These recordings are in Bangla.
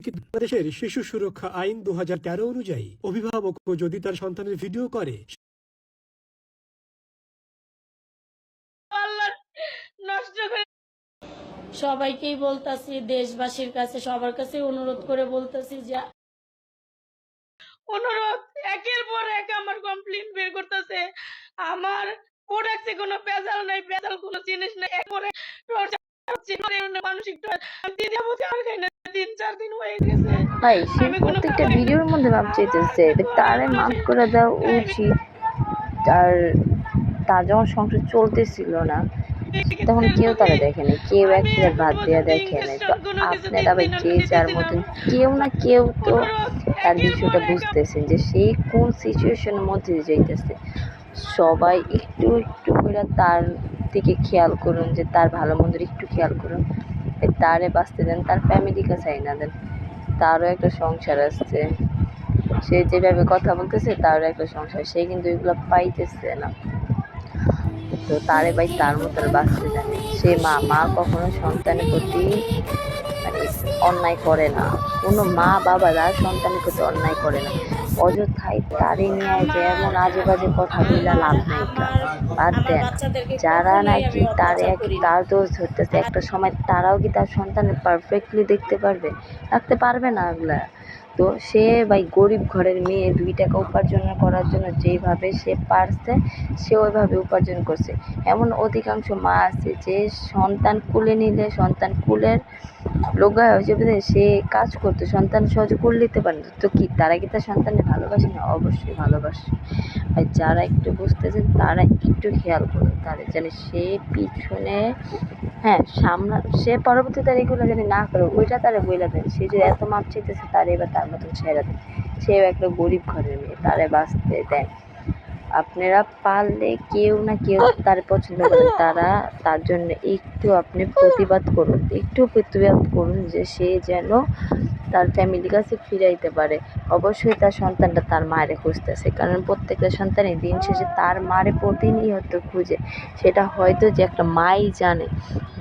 বাংলাদেশের শিশু সুরক্ষা আইন দু অনুযায়ী অভিভাবক যদি তার সন্তানের ভিডিও করে সবাইকেই বলতাছি দেশবাসীর কাছে সবার কাছে অনুরোধ করে বলতাছি যে অনুরোধ একের পর এক আমার কমপ্লেন বের করতেছে আমার প্রোডাক্টে কোনো ভেজাল নাই ভেজাল কোনো জিনিস নাই একবারে মানে মানসিক দিদি বুঝে আর খাই না তিন চার দিন হয়ে গেছে। ভাই সে প্রত্যেকটা ভিডিওর মধ্যে ভাব চাইতেছে তারে মাফ করে দেওয়া উচিত তার তার যখন সংসার চলতেছিল না তখন কেউ তারা দেখে না কেউ একটা বাদ দিয়ে দেখে না তো আপনারা ভাই যে যার মতন কেউ না কেউ তো তার বিষয়টা বুঝতেছেন যে সে কোন সিচুয়েশনের মধ্যে যাইতেছে। সবাই একটু একটু করে তার দিকে খেয়াল করুন যে তার ভালো মন্দের একটু খেয়াল করুন। তারে বাঁচতে দেন, তার ফ্যামিলিকে চাই না দেন। তারও একটা সংসার আসছে সে যেভাবে কথা বলতেছে, তারও একটা সংসার। সে কিন্তু এগুলো পাইতেছে না। তো তারে ভাই তার মতন বাঁচতে জানে সে মা মা কখনো সন্তানের প্রতি মানে অন্যায় করে না। কোনো মা, বাবা তার সন্তানের প্রতি অন্যায় করে না। অযথাই তারে নিয়ে যেমন আজে বাজে কথা বলে লাভ নেই বাদ দেন, যারা নাকি তার এক তার দোষ ধরতেছে, একটা সময় তারাও কি তার সন্তানের পারফেক্টলি দেখতে পারবে? রাখতে পারবে না এগুলা তো সে ভাই গরিব ঘরের মেয়ে, দুই টাকা উপার্জন করার জন্য যেভাবে সে পারছে, সে ওইভাবে উপার্জন করছে। এমন অধিকাংশ মা আছে যে সন্তান কুলে নিলে সন্তান কুলের লোগা হয়ে যাবে যে সে কাজ করতো, সন্তান সহজে কুল নিতে পারে তো কি তারা কি তার সন্তানের ভালোবাসে না? অবশ্যই ভালোবাসে। আর যারা একটু বুঝতেছেন তারা একটু খেয়াল করুন, তাদের যেন সে পিছনে হ্যাঁ সামনা সে পরবর্তী তার এগুলো যেন না করে, ওইটা তারা বইলা দেন। সে যে এত মাপ চাইতেছে তার এবার তার মতন ছেড়ে দেন। সেও একটা গরিব ঘরের মেয়ে, তারে বাঁচতে দেন আপনারা পারলে কেউ না কেউ তার পছন্দ করেন। তারা তার জন্য একটু আপনি প্রতিবাদ করুন, একটু প্রতিবাদ করুন যে সে যেন তার ফ্যামিলির কাছে ফিরাইতে পারে। অবশ্যই তার সন্তানটা তার মায়ের খুঁজতেছে, কারণ প্রত্যেকটা সন্তানই দিন শেষে তার মারে প্রতিনিয়ত খুঁজে। সেটা হয়তো যে একটা মাই জানে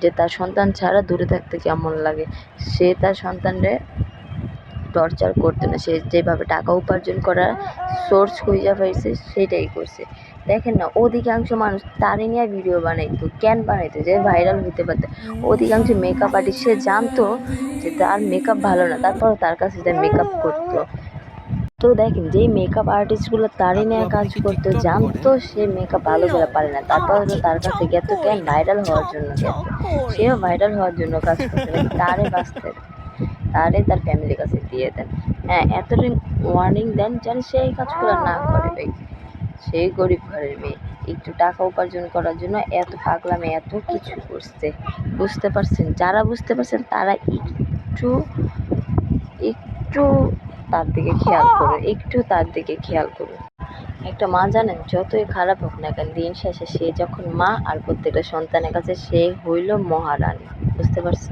যে তার সন্তান ছাড়া দূরে থাকতে কেমন লাগে। সে তার সন্তানরে টর্চার করতো না। সে যেভাবে টাকা উপার্জন করার সোর্স খুঁজে পাইছে, সেটাই করছে। দেখেন না, অধিকাংশ মানুষ তারই নিয়ে ভিডিও বানাইতো, কেন বানাইতো? যে ভাইরাল হইতে পারতো। অধিকাংশ মেকআপ আর্টিস্ট সে জানতো যে তার মেকআপ ভালো না, তারপরও তার কাছে তার মেকআপ করতো। তো দেখেন, যেই মেকআপ আর্টিস্টগুলো তারই নিয়ে কাজ করতো, জানতো সে মেকআপ ভালো করে পারে না। তারপর তার কাছে গেতো, কেন? ভাইরাল হওয়ার জন্য গেতো। সেও ভাইরাল হওয়ার জন্য কাজ করতো তারে বাঁচতে। তারে তার ফ্যামিলির কাছে দিয়ে দেন। হ্যাঁ এতদিন ওয়ার্নিং দেন যেন সে এই কাজগুলো না করে ভাই। সেই গরিব ঘরের মেয়ে। একটু টাকা উপার্জন করার জন্য এত পাগলামে, এত কিছু করছে। বুঝতে পারছেন? যারা বুঝতে পারছেন, তারা একটু একটু তার দিকে খেয়াল করুন, একটু তার দিকে খেয়াল করুন। একটা মা জানেন, যতই খারাপ হোক না কেন, দিন শেষে সে যখন মা আর প্রত্যেকটা সন্তানের কাছে, সে হইল মহারানী। বুঝতে পারছেন?